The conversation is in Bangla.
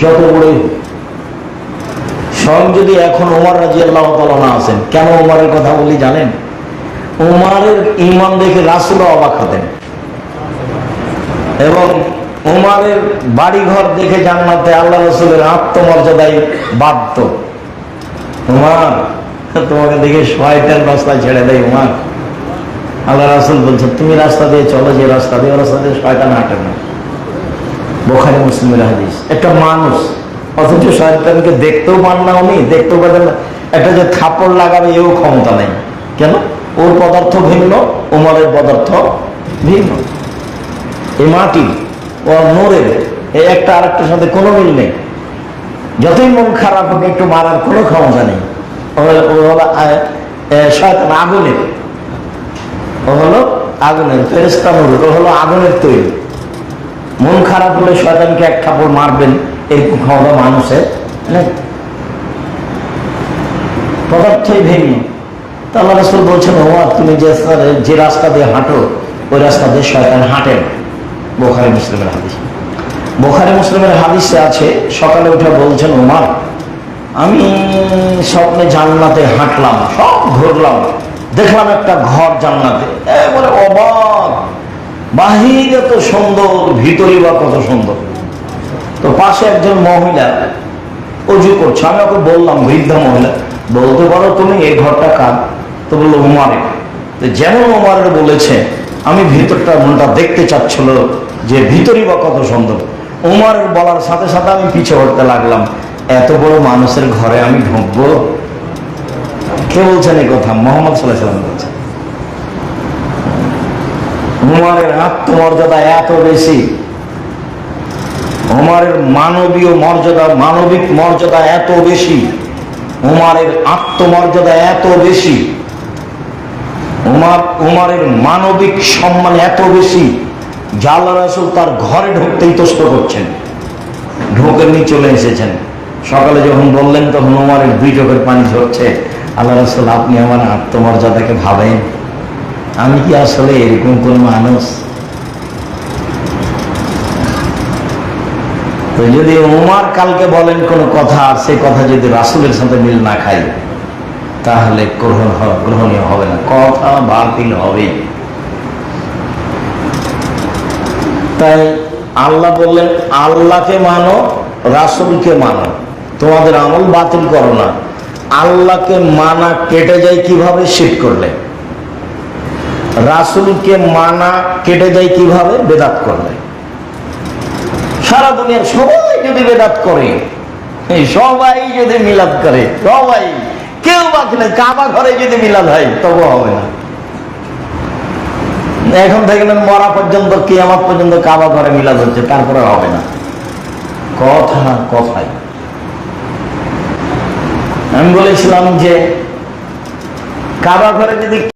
যত বড়ই হোক স্বয়ং যদি এখন ওমর রাজি আল্লাহ না আছেন কেন ওমারের কথা বলি জানেন? ওমারের ইমান দেখে রাসুলও অবাক হতেন। এবং ওমারের বাড়িঘর দেখে জান্নাতে আল্লাহ রসুলের আত্মমর্যাদায় বাধ্য। ওমার তোমাকে দেখে শয়তান রাস্তা ছেড়ে দেয় ওমার আল্লাহ রাসুল বলছে, তুমি রাস্তা দিয়ে চলো, যে রাস্তা দিয়ে রাস্তা দিয়ে শয়তান হাঁটে না। বোখারি মুসলিমের হাদিস। একটা মানুষ, অথচ শয়তানকে দেখতেও পান না উনি, দেখতেও পারেন না। একটা যে থাপড় লাগাবে, এও ক্ষমতা নেই। কেন? ওর পদার্থ ভিন্ন উমরের পদার্থ ভিন্ন। এই মাটি ও নোরের, এই একটা আরেকটার সাথে কোনো মিল নেই। যতই মন খারাপ হোক, একটু মারার কোনো ক্ষমতা নেই। ও হলো- শয়তান আগুনের। ও হলো আগুনের ফেরেস্তা নুরুর ও হলো আগুনের তৈরি। মন খারাপ হলে শয়তানকে এক কাপড় মারবেন, এরকম ক্ষমতা মানুষের পদার্থই ভিন্ন তা আল্লাহ রসুল বলছেন ওমর তুমি যে যে রাস্তা দিয়ে হাঁটো, ওই রাস্তা দিয়ে শয়তান হাঁটে না বোখারি মুসলিমের হাদিস। বোখারি মুসলিমের হাদিসে আছে, সকালে উঠে বলছেন ওমর আমি স্বপ্নে জান্নাতে হাঁটলাম, সব ঘুরলাম, দেখলাম একটা ঘর জান্নাতে। অবাক বাহিরে তো সুন্দর, ভিতরে বা কত সুন্দর। তো পাশে একজন মহিলা অজু করছে। আমি ওকে বললাম, বৃদ্ধা মহিলা, বলতে পারো তুমি এই ঘরটা কার? তো বলল উমারের তো যেমন উমারের বলেছে, আমি ভিতরটা মনটা দেখতে চাচ্ছিল যে ভিতরই বা কত সুন্দর। উমারের বলার সাথে সাথে আমি পিছে হতে লাগলাম। এত বড় মানুষের ঘরে আমি ঢুকবো? কে বলছেন এই কথা? মোহাম্মদ সাল্লাহ সাল্লাম বলছেন। উমারের আত্মমর্যাদা এত বেশি? উমারের মানবীয় মর্যাদা, মানবিক মর্যাদা এত বেশি? উমারের আত্মমর্যাদা এত বেশি? উমার উমারের মানবিক সম্মান এত বেশি জাল্লা রাসুল তার ঘরে ঢুকতেই তস্ত করছেন। ঢোকেননি চলে এসেছেন। সকালে যখন বললেন, তখন উমারের দুই চোখের পানি ঝরছে। আল্লাহ রাসুল, আপনি আমার আত্মমর্যাদাকে ভাবেন? আমি কি আসলে এরকম কোন মানুষ? যদি উমার কালকে বলেন কোন কথা সেই কথা যদি রাসুলের সাথে মিল না খাই তাহলে গ্রহণ গ্রহণীয় হবে না। কথা বাতিল হবে তাই আল্লাহ বললেন, আল্লাহকে মানো, রাসুলকে মানো। তোমাদের আমল বাতিল করো না। আল্লাহকে মানা কেটে যায় কীভাবে? শীত করলে। রাসুলকে মানা কেটে যায় কীভাবে? বেদাত করলে। সারা দুনিয়ার সবাই যদি বেদাত করে সবাই যদি মিলাদ করে, সবাই। কেউ নেই, কাবা ঘরে যদি মিলাদ হয় তবু হবে না। এখন থেকে মরা পর্যন্ত, কিয়ামত পর্যন্ত কাবা ঘরে মিলাদ হচ্ছে, তারপরে হবে না। কথা, কথাই। আমি বলেছিলাম যে, কাবা ঘরে যদি